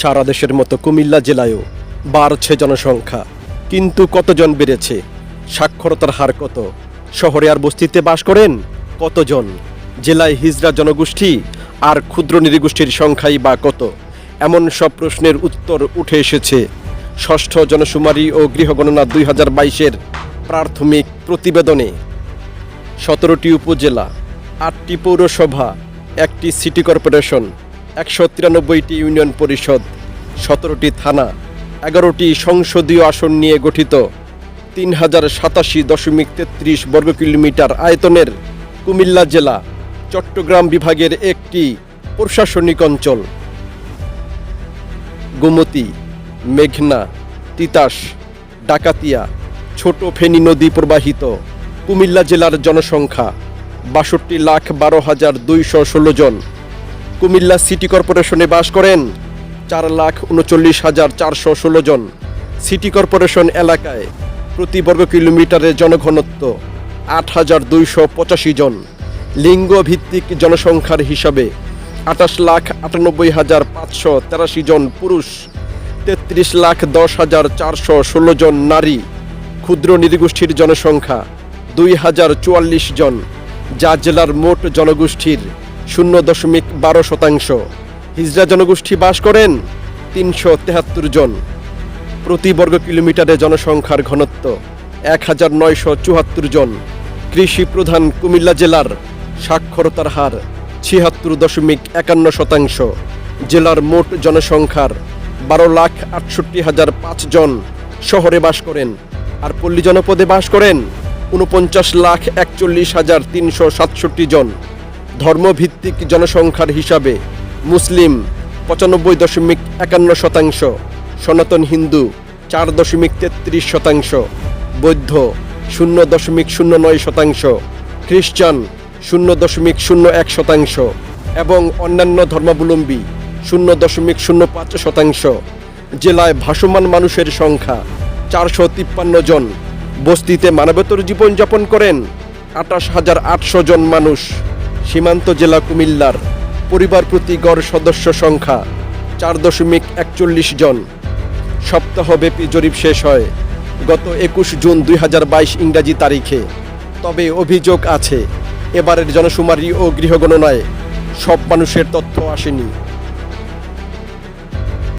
সারা দেশের মতো কুমিল্লা জেলায়ও বাড়ছে জনসংখ্যা। কিন্তু কতজন বেড়েছে? সাক্ষরতার হার কত? শহরে আর বস্তিতে বাস করেন কতজন? জেলায় হিজরা জনগোষ্ঠী আর ক্ষুদ্র নৃগোষ্ঠীর সংখ্যাই বা কত? এমন সব প্রশ্নের উত্তর উঠে এসেছে। ষষ্ঠ জনশুমারি ও গৃহগণনা দুই হাজার বাইশের প্রাথমিক প্রতিবেদনে। সতেরোটি উপজেলা, আটটি পৌরসভা, একটি সিটি কর্পোরেশন। একশো তিরানব্বইটি ইউনিয়ন পরিষদ, সতেরোটি থানা, এগারোটি সংসদীয় আসন নিয়ে গঠিত। তিন হাজার সাতাশি দশমিক তেত্রিশ বর্গ কিলোমিটার আয়তনের কুমিল্লা জেলা, চট্টগ্রাম বিভাগের একটি প্রশাসনিক অঞ্চল। গোমতী, মেঘনা, তিতাস, ডাকাতিয়া, ছোট ফেনী নদী প্রবাহিত, কুমিল্লা জেলার জনসংখ্যা বাষট্টি লাখ বারো হাজার দুইশো ষোলো জন। কুমিল্লা সিটি কর্পোরেশনে বাস করেন চার লাখ উনচল্লিশ হাজার চারশো ষোলো জন। সিটি কর্পোরেশন এলাকায় প্রতি বর্গ কিলোমিটারে জনঘনত্ব আট হাজার দুইশো পঁচাশি জন। লিঙ্গ ভিত্তিক জনসংখ্যার হিসাবে আঠাশ লাখ আটানব্বই হাজার পাঁচশো তেরাশি জন পুরুষ, তেত্রিশ লাখ দশ হাজার চারশো ষোলো জন নারী। ক্ষুদ্র নৃগোষ্ঠীর জনসংখ্যা দুই হাজার চুয়াল্লিশ জন। যা জেলার মোট জনগোষ্ঠীর শূন্য দশমিক বারো শতাংশ। হিজড়া জনগোষ্ঠী বাস করেন তিনশো তেহাত্তর জন। প্রতি বর্গ কিলোমিটারে জনসংখ্যার ঘনত্ব এক হাজার নয়শো চুয়াত্তর জন। কৃষি প্রধান কুমিল্লা জেলার সাক্ষরতার হার ছিয়াত্তর দশমিক একান্ন শতাংশ। জেলার মোট জনসংখ্যার বারো লাখ আটষট্টি হাজার পাঁচ জন শহরে বাস করেন। আর পল্লী জনপদে বাস করেন উনপঞ্চাশ লাখ একচল্লিশ হাজার তিনশো সাতষট্টি জন। ধর্মভিত্তিক জনসংখ্যার হিসাবে মুসলিম পঁচানব্বই দশমিক একান্ন শতাংশ, সনাতন হিন্দু চার দশমিক তেত্রিশ শতাংশ, বৌদ্ধ শূন্য দশমিক শূন্য নয় শতাংশ খ্রিস্টান শূন্য দশমিক শূন্য এক শতাংশ এবং অন্যান্য ধর্মাবলম্বী শূন্য দশমিক শূন্য পাঁচ শতাংশ। জেলায় ভাসমান মানুষের সংখ্যা চারশো তিপ্পান্ন জন। বস্তিতে মানবেতর জীবনযাপন করেন আটাশ হাজার আটশো জন মানুষ। সীমান্ত জেলা কুমিল্লার পরিবার প্রতি গড় সদস্য সংখ্যা চার দশমিক একচল্লিশ জন। সপ্তাহব্যাপী জরিপ শেষ হয় গত একুশ জুন দুই হাজার বাইশ ইংরাজি তারিখে। তবে অভিযোগ আছে, এবারের জনশুমারি ও গৃহগণনায় সব মানুষের তথ্য আসেনি।